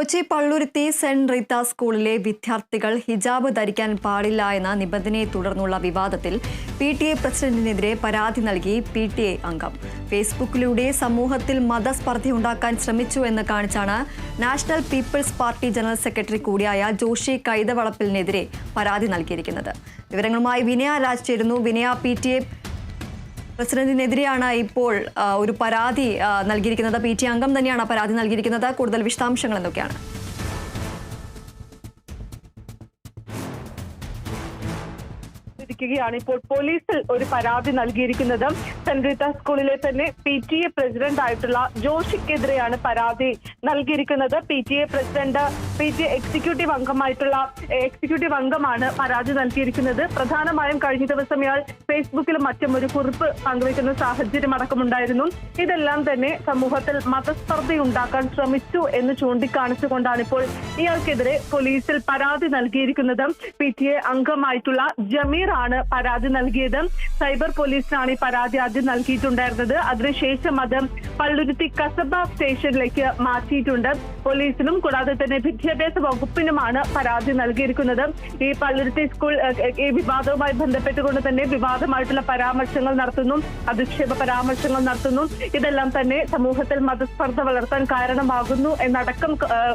Kochi Palluruthy saint Reetha സ്കൂളിലെ വിദ്യാർത്ഥികൾ ഹിജാബ് ധരിക്കാൻ പാടില്ല എന്ന നിബന്ധനയെ തുടർന്നുള്ള വിവാദത്തിൽ പി ടി എ പ്രസിഡന്റിനെതിരെ പരാതി നൽകി പി ടി എ അംഗം. ഫേസ്ബുക്കിലൂടെ സമൂഹത്തിൽ മതസ്പർദ്ധയുണ്ടാക്കാൻ ശ്രമിച്ചു എന്ന് കാണിച്ചാണ് National People's Party general secretary കൂടിയായ ജോഷി കൈതവളപ്പിലിനെതിരെ പരാതി നൽകിയിരിക്കുന്നത്. വിവരങ്ങളുമായി വിനയ രാജ് ചേരുന്നു. വിനയ പി ടി എ പ്രസിഡന്റിനെതിരെയാണ് ഇപ്പോൾ ഒരു പരാതി നൽകിയിരിക്കുന്നത്. പി ടി അംഗം തന്നെയാണ് പരാതി നൽകിയിരിക്കുന്നത്. കൂടുതൽ വിശദാംശങ്ങൾ എന്തൊക്കെയാണ്? ഇരിക്കുകയാണ്. ഇപ്പോൾ പോലീസിൽ ഒരു പരാതി നൽകിയിരിക്കുന്നത്. സെന്റ് റീത്ത സ്കൂളിലെ തന്നെ പി ടി എ പ്രസിഡന്റ് ആയിട്ടുള്ള ജോഷിക്കെതിരെയാണ് പരാതി നൽകിയിരിക്കുന്നത് P T A president P T A executive അംഗമായിട്ടുള്ള executive അംഗമാണ് പരാതി നൽകിയിരിക്കുന്നത്. പ്രധാനമായും കഴിഞ്ഞ ദിവസം ഇയാൾ ഫേസ്ബുക്കിൽ മറ്റും ഒരു കുറിപ്പ് പങ്കുവയ്ക്കുന്ന സാഹചര്യം അടക്കമുണ്ടായിരുന്നു. ഇതെല്ലാം തന്നെ സമൂഹത്തിൽ മതസ്പർദ്ധയുണ്ടാക്കാൻ ശ്രമിച്ചു എന്ന് ചൂണ്ടിക്കാണിച്ചുകൊണ്ടാണ് ഇപ്പോൾ ഇയാൾക്കെതിരെ പോലീസിൽ പരാതി നൽകിയിരിക്കുന്നത്. പി ടി എ അംഗമായിട്ടുള്ള ജമീർ ആണ് പരാതി നൽകിയത്. സൈബർ പോലീസിനാണ് ഈ പരാതി ആദ്യം നൽകിയിട്ടുണ്ടായിരുന്നത്. അതിനുശേഷം അത് പള്ളുരുത്തി കസബ സ്റ്റേഷനിലേക്ക് മാറ്റിയിട്ടുണ്ട് പോലീസിനും കൂടാതെ തന്നെ വിദ്യാഭ്യാസ വകുപ്പിനുമാണ് പരാതി നൽകിയിരിക്കുന്നത്. ഈ പള്ളുരുത്തി സ്കൂൾ ഈ വിവാദവുമായി ബന്ധപ്പെട്ടുകൊണ്ട് തന്നെ വിവാദമായിട്ടുള്ള പരാമർശങ്ങൾ നടത്തുന്നു. അധിക്ഷേപ പരാമർശങ്ങൾ നടത്തുന്നു. ഇതെല്ലാം തന്നെ സമൂഹത്തിൽ മതസ്പർദ്ധ വളർത്താൻ കാരണമാകുന്നു എന്നടക്കം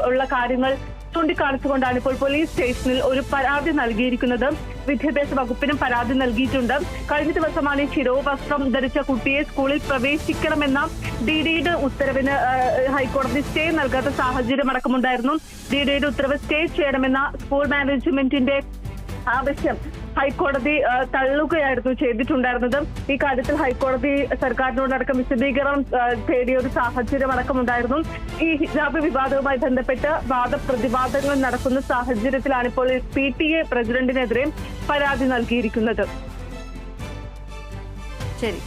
ഉള്ള കാര്യങ്ങൾ ചൂണ്ടിക്കാണിച്ചുകൊണ്ടാണ് ഇപ്പോൾ പോലീസ് സ്റ്റേഷനിൽ ഒരു പരാതി നൽകിയിരിക്കുന്നത്. വിദ്യാഭ്യാസ വകുപ്പിനും പരാതി നൽകിയിട്ടുണ്ട്. കഴിഞ്ഞ ദിവസമാണ് ശിരോവസ്ത്രം ധരിച്ച കുട്ടിയെ സ്കൂളിൽ പ്രവേശിക്കണമെന്ന ഡി ഡിയുടെ ഉത്തരവിന് ഹൈക്കോടതി സ്റ്റേ നൽകാത്ത സാഹചര്യം അടക്കമുണ്ടായിരുന്നു. ഡി ഡിയുടെ ഉത്തരവ് സ്റ്റേ ചെയ്യണമെന്ന സ്കൂൾ മാനേജ്മെന്റിന്റെ ആവശ്യം ഹൈക്കോടതി തള്ളുകയായിരുന്നു ചെയ്തിട്ടുണ്ടായിരുന്നത്. ഈ കാര്യത്തിൽ ഹൈക്കോടതി സർക്കാരിനോടടക്കം വിശദീകരണം തേടിയ ഒരു സാഹചര്യം അടക്കമുണ്ടായിരുന്നു. ഈ ഹിജാബ് വിവാദവുമായി ബന്ധപ്പെട്ട് വാദപ്രതിവാദങ്ങൾ നടക്കുന്ന സാഹചര്യത്തിലാണ് ഇപ്പോൾ പി ടി എ പ്രസിഡന്റിനെതിരെ പരാതി നൽകിയിരിക്കുന്നത്. ശരി.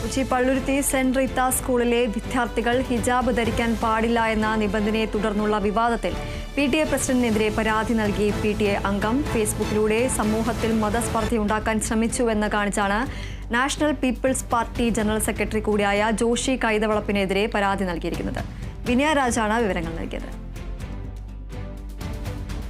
കൊച്ചി പള്ളുരുത്തി സെന്റ് റീത്ത സ്കൂളിലെ വിദ്യാർത്ഥികൾ ഹിജാബ് ധരിക്കാൻ പാടില്ല എന്ന നിബന്ധനയെ തുടർന്നുള്ള വിവാദത്തിൽ പി ടി എ പ്രസിഡന്റിനെതിരെ പരാതി നൽകി പി ടി എ അംഗം. ഫേസ്ബുക്കിലൂടെ സമൂഹത്തിൽ മതസ്പർദ്ധയുണ്ടാക്കാൻ ശ്രമിച്ചു എന്ന് കാണിച്ചാണ് National People's Party general secretary കൂടിയായ ജോഷി കൈതവളപ്പിനെതിരെ പരാതി നൽകിയിരിക്കുന്നത്. വിനയ രാജാണ് വിവരങ്ങൾ നൽകിയത്.